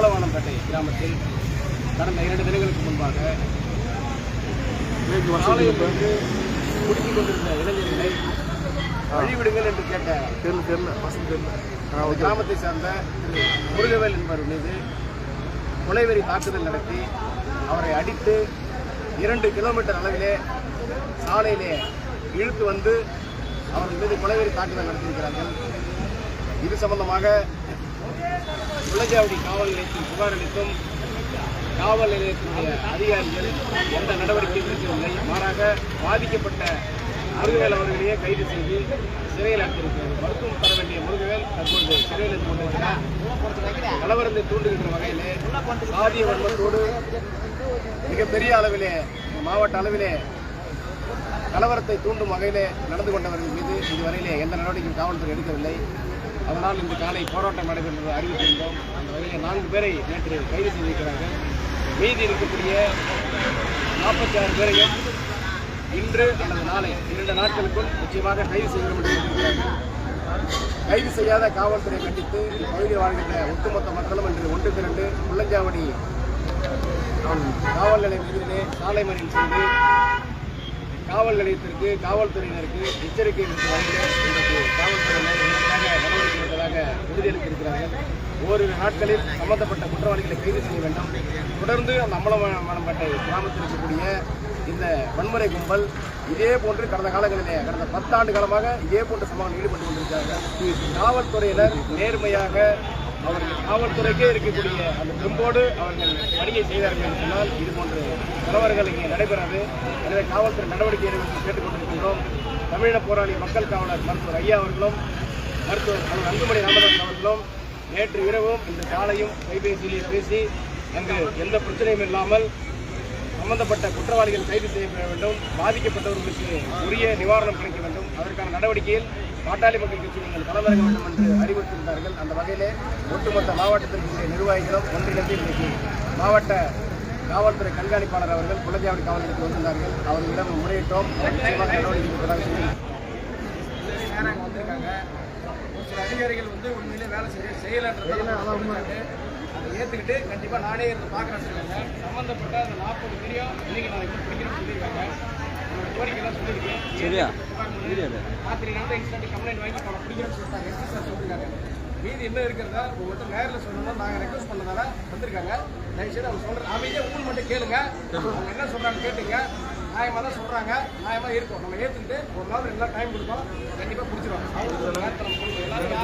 அம்பலவானம்பேட்டை கிராமத்தில் கடந்த இரண்டு தினங்களுக்கு முன்பாக சாலையில் வந்து குடித்துக் கொண்டிருந்த இளைஞர்களை வழிவிடுங்கள் என்று கேட்ட தெரியல தெரியல. பசங்க தெரியல. கிராமத்தை சார்ந்த திரு முருகவேல் என்பவர் மீது கொலைவெறி தாக்குதல் நடத்தி அவரை அடித்து இரண்டு கிலோமீட்டர் அளவிலே சாலையிலே இழுத்து வந்து அவர் மீது கொலைவெறி தாக்குதல் நடத்தியிருக்கிறார்கள். இது சம்பந்தமாக முள்ளஞ்சாவடி காவல் நிலையத்தில் புகார் அளித்தும் காவல் நிலையத்தினுடைய அதிகாரிகள் எந்த நடவடிக்கையும் எடுக்கவில்லை. மாறாக பாதிக்கப்பட்ட முருகவேல் அவர்களையே கைது செய்து சிறையில் அடைத்திருக்கிறது மருத்துவம் தர வேண்டிய முருகவேல் தற்போது சிறையில் இருந்து கொண்டிருக்கிறார். கலவரத்தை தூண்டுகின்ற வகையிலே சாதிய வன்மத்தோடு மிகப்பெரிய அளவிலே மாவட்ட அளவிலே கலவரத்தை தூண்டும் வகையிலே நடந்து கொண்டவர்கள் மீது இதுவரையிலே எந்த நடவடிக்கையும் காவல்துறை எடுக்கவில்லை. அதனால் இந்த காலை போராட்டம் நடைபெற்றது அறிவித்திருந்தோம் அந்த வகையில் நான்கு பேரை நேற்று கைது செய்திருக்கிறார்கள் மீதி இருக்கக்கூடிய நாற்பத்தி ஆறு பேரையும் இன்று அல்லது நாளை இரண்டு நாட்களுக்குள் நிச்சயமாக கைது செய்ய என்று கைது செய்யாத காவல்துறை கண்டித்து இப்பகுதியில் வாழ்கின்ற ஒட்டுமொத்த மக்களும் இன்று ஒன்று திரண்டு முள்ளஞ்சாவடி காவல் நிலையம் எதிரிலே சாலை மறியல் செய்து காவல் நிலையத்திற்கு காவல்துறையினருக்கு எச்சரிக்கை விடுத்து வகையில் இன்றைக்கு காவல்துறையினர் நடவடிக்கை எடுப்பதாக உறுதியளித்திருக்கிறார்கள் ஓரிரு நாட்களில் சம்பந்தப்பட்ட குற்றவாளிகளை கைது செய்ய வேண்டும். தொடர்ந்து அந்த அம்பலமணம்பேட்டை கிராமத்தில் இருக்கக்கூடிய இந்த வன்முறை கும்பல் இதே போன்று கடந்த காலங்களிலே கடந்த பத்தாண்டு காலமாக இதே போன்ற சம்பவங்கள் ஈடுபட்டு கொண்டிருக்கிறார்கள். காவல்துறையினர் நேர்மையாக அவர்கள் காவல்துறைக்கே இருக்கக்கூடிய அந்த தெம்போடு அவர்கள் பணியை செய்தார்கள் என்று சொன்னால் இது போன்று கலவரங்கள் இங்கே நடைபெறாது. எனவே காவல்துறை நடவடிக்கை எடுக்கும் கேட்டுக்கொண்டிருக்கின்றோம். தமிழக போராளி மக்கள் காவலர் மருத்துவர் ஐயா அவர்களும் மருத்துவர் அன்புமணி ராமதாஸ் அவர்களும் நேற்று இரவும் இந்த காலையும் கைபேசியிலே பேசி அங்கு எந்த பிரச்சனையும் இல்லாமல் சம்பந்தப்பட்ட குற்றவாளிகள் கைது செய்யப்பட வேண்டும் பாதிக்கப்பட்டவர்களுக்கு உரிய நிவாரணம் கிடைக்க வேண்டும். அதற்கான நடவடிக்கையில் பாட்டாளி மக்கள் கட்சி நீங்கள் களமிறங்க வேண்டும் என்று அறிவுறுத்தியிருந்தார்கள். அந்த வகையிலே ஒட்டுமொத்த மாவட்டத்திற்குரிய நிர்வாகிகளும் ஒன்றிணைந்து இன்றைக்கு மாவட்ட காவல்துறை கண்காணிப்பாளர் அவர்கள் குலஜாவடி காவல் நிலையத்தில் வந்திருந்தார்கள். அவர்களிடம் முறையிட்டோம். நடவடிக்கை எடுப்பதாக சொல்லி நேரம் வந்திருக்காங்க சில அதிகாரிகள் வந்து உண்மையிலே வேலை செய்ய செய்யலைன்றது அதை ஏற்றுக்கிட்டு கண்டிப்பாக நானே இருந்து பார்க்குறேன்னு சொல்லுவாங்க சம்மந்தப்பட்ட அந்த நாற்பது பேரையும் இன்னைக்கு நான் எப்படி பிடிக்கிறேன்னு சொல்லியிருக்காங்க. கோரிக்கைலாம் சொல்லியிருக்கேன் சரியா? ராத்திரி நடந்த இன்சிடென்ட் கம்ப்ளைண்ட் வாங்கி அவனை பிடிக்கிறேன்னு சொல்லிட்டாங்க. எஸ்பி சார் சொல்லியிருக்காங்க? மீதி என்ன இருக்கிறதா? ஒவ்வொருத்தர் நேரில் சொல்லணும் நாங்கள் ரெக்வஸ்ட் பண்ணதால வந்திருக்காங்க. தயவுசெய்து அவங்க சொல்கிற அமைதியாக ஊன் மட்டும் கேளுங்க. அவங்க என்ன சொல்கிறாங்க கேட்டுங்க. நியாயமாக தான் சொல்கிறாங்க நியாயமாக இருக்கும் நம்ம ஏற்றுக்கிட்டு ஒரு நாள் ரெண்டு நாள் டைம் கொடுப்போம் கண்டிப்பாக பிடிச்சிருவாங்க அவங்களுக்கு ஒரு எல்லாரும்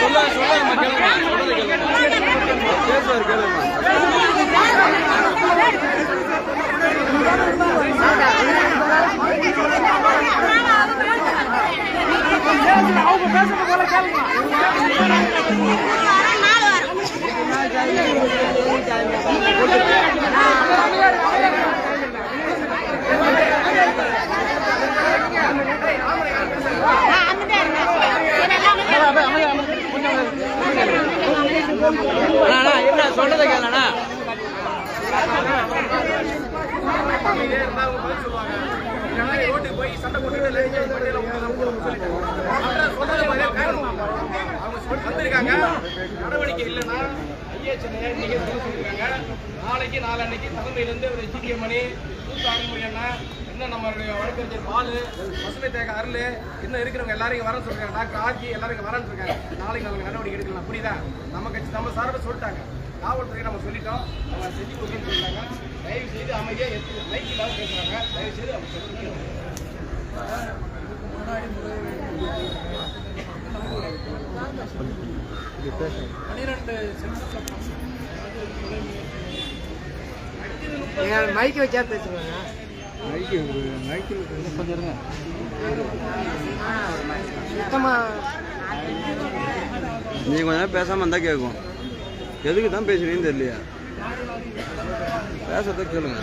சொல்ல சொல்ல சொல்றது பேசுவார் கேளுமா அண்ணா என்ன சொல்றதை கேளுண்ணா இதே இருந்தா அவங்க பதில் சொல்லுவாங்க. இல்லைன்னா ரோட்டுக்கு போய் சண்டை போட்டுட்டு லேடிஸ் பட்டியல உட்கார்ந்து நம்ம கூட சொல்லிட்டு. அப்புறம் சொல்றது மாதிரியே கேட்கணும். அவங்க சொல்லி வந்திருக்காங்க. நடவடிக்கை இல்லைன்னா ஐஏஎஸ் இன்னைக்கு சொல்லியிருக்காங்க. நாளைக்கு நாளன்னைக்கு தலைமையிலேருந்து ஒரு ஜிடிஏ மணி தூத்து ஆறுமுறை அண்ணன் இன்னும் நம்மளுடைய வழக்கறிஞர் பாலு பசுமை தேக அருள் இன்னும் இருக்கிறவங்க எல்லாரையும் வரேன்னு சொல்றாங்க டாக்டர் ஆர்ஜி எல்லாரும் வரன்னு இருக்காங்க நாளைக்கு அவங்க நடவடிக்கை எடுக்கலாம். புரியுதா? நம்ம கட்சி நம்ம சார்பில் சொல்லிட்டாங்க. காவல்துறை நம்ம சொல்லிட்டோம். அவங்க செஞ்சு கொடுக்கணும்னு சொல்லிட்டாங்க. தயவு செய்து அமைதியாக எடுத்து மைக் இல்லாம பேசுறாங்க. தயவு செய்து அவங்க சொல்லுங்க பன்னிரெண்டு மைக்கு வச்சா பேசுவாங்க. கொஞ்சம் இருங்க. சுத்தமா நீ கொஞ்ச நேரம் பேசாம இருந்தா கேட்கும் எதுக்கு தான் பேசுறீங்கன்னு தெரியலையா. பேசுறத கேளுங்க.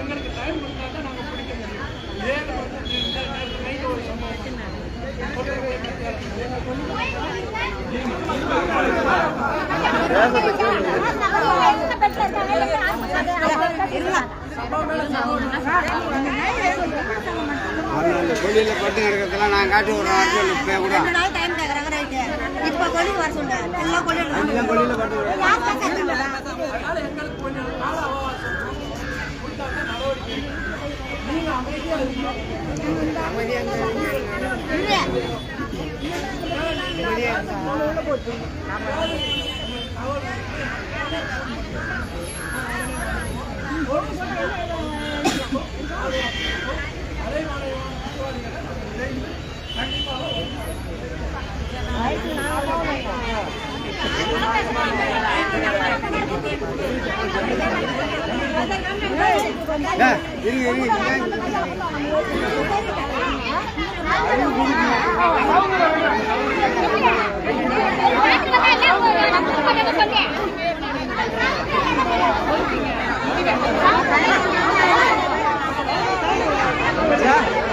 எங்களுக்கு டைம் கொடுத்தா தான் நாங்கள் பிடிக்க முடியும் இதே வந்து இந்த வெளியில பட்டு இருக்கிறதெல்லாம் நான் காட்டி ஒரு வர சொல்லு கூட. இப்ப கொல்லி வர சொல்லு எல்லாம் கொல்லி எல்லாம் கொல்லியில பட்டு யார் கேட்கறாங்க இருங்க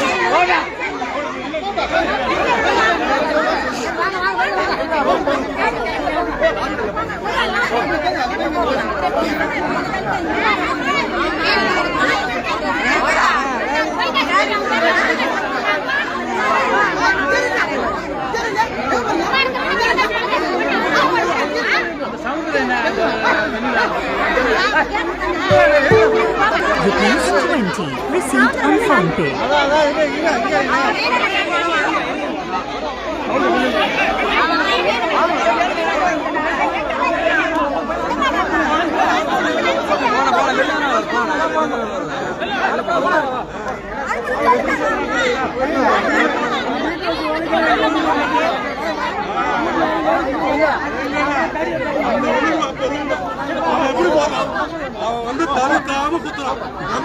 சில கூட்டம் Yeah.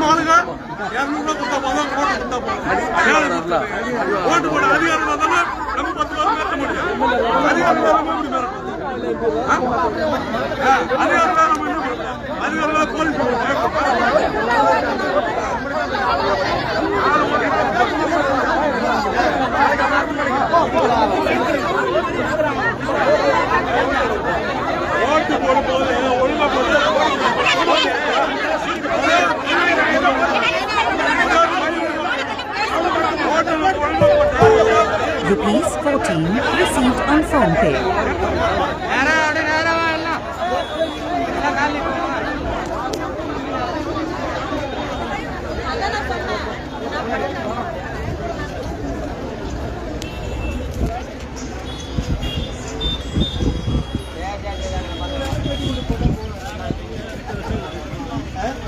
குத்துறான் நம்ம ஆளுங்க இரநூறுவா கொடுத்தா போதும் ஓட்டு கொடுத்தா போதும். ஓட்டு போட அதிகாரம் தானே நம்ம பத்து ரூபா மேற்க முடியும். அதிகாரம் அதிகாரம் இல்லாம நம்ம என்ன பண்றது? அதிகாரம் இல்லாம போலீஸ் பயப்படுறோம். ஓட்டு போடும்போது ஒழுங்கா போட்டு ஓட்டு ஒழுங்கா போட்டா Rupees 14 received on PhonePe. நேரா அப்படியே நேரா வா எல்லாம் எல்லாம் காலி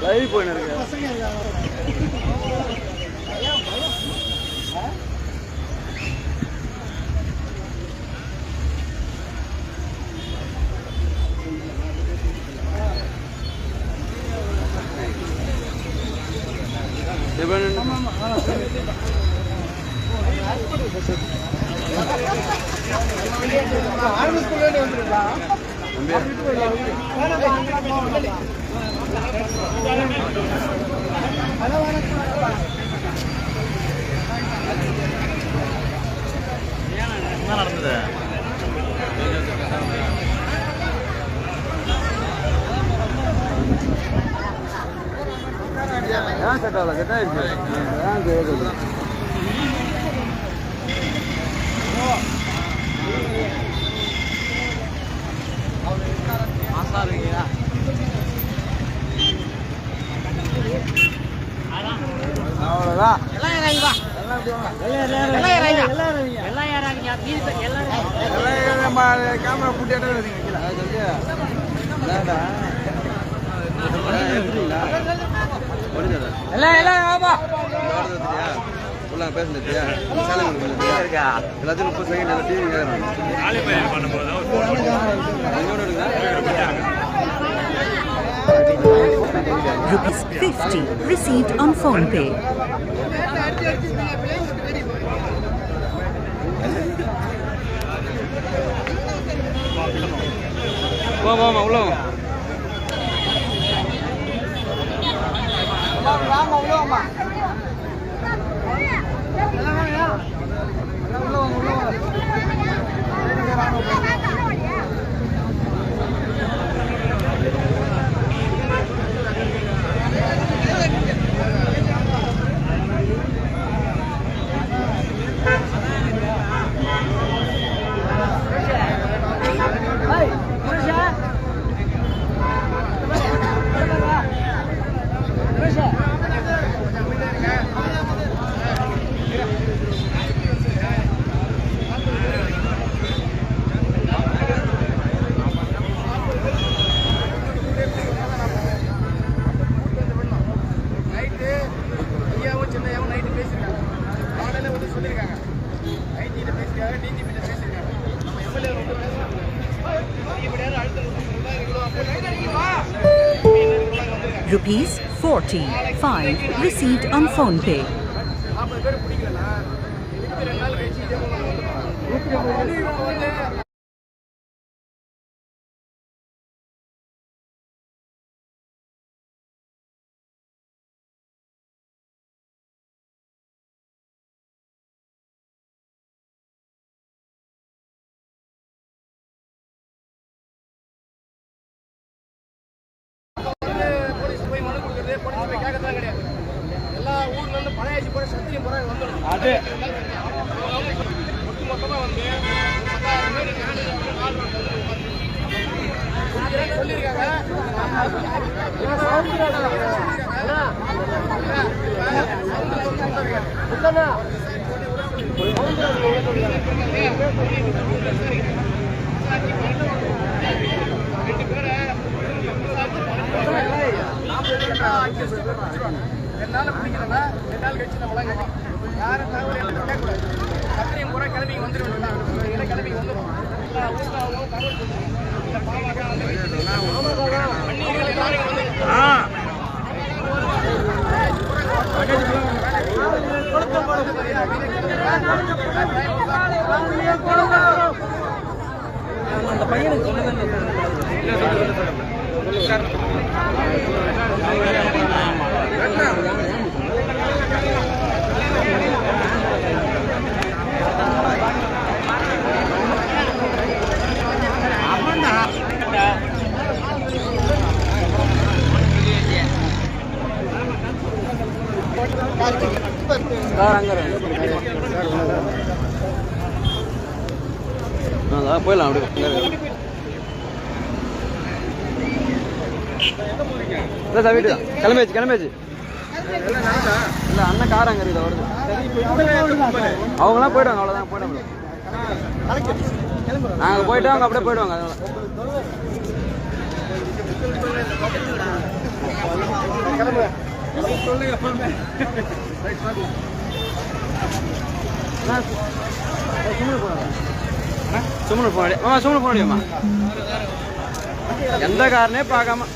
லைவ் போயின்னு இருக்கு ஏன் செட் ஆகல செட் ஆயிடுச்சு அவ்வளோதான் எல்லாம் கேமரா புட்டியாட்டே வருவீங்க எல்லாம் எல்லாம் வாப்பா இந்த வாரத்தை தெரியா ஃபுல்லாக பேசுனது தெரியா சேலம் கொடுக்கல இருக்கா எல்லாத்தையும் முப்பது செகண்ட் எல்லாத்தையும் டிவி கேட்குறாங்க கொஞ்சோண்டு எடுங்க Rupees 50 received on phone pay. போ போமா உள்ள வாங்க வாங்க Rupees 40 5 received on phone pay. பழையாச்சி போற சத்தியம் போற வந்துடும் அது. ஒட்டு மொத்தமா வந்து பத்தாயிரம் பேர் சொல்லியிருக்காங்க ரெண்டு நாள் கழிச்சு நம்மளாம் கேட்கலாம் யாரும் தகவல் கேட்கக்கூடாது. சத்திரியம் பூரா கிளம்பி வந்துடும் இல்லை கிளம்பி வந்துடும் ஊர்காவும் தகவல் அந்த பன்னீர்கள் சார் அங்கே அதான் போயிடலாம் அப்படியே. இல்லை சார் வீட்டு தான் கிளம்பியாச்சு கிளம்பியாச்சு. இல்லை அண்ணன் கார் அங்கே இருக்குது வருது. அவங்களாம் போயிடுவாங்க அவ்வளோதான் போயிடுவாங்க நாங்கள் போயிட்டு அவங்க அப்படியே போயிடுவாங்க அதனால. சும்மா போன மாமா சும்மா போன முடியுமா எந்த காரனே பார்க்காம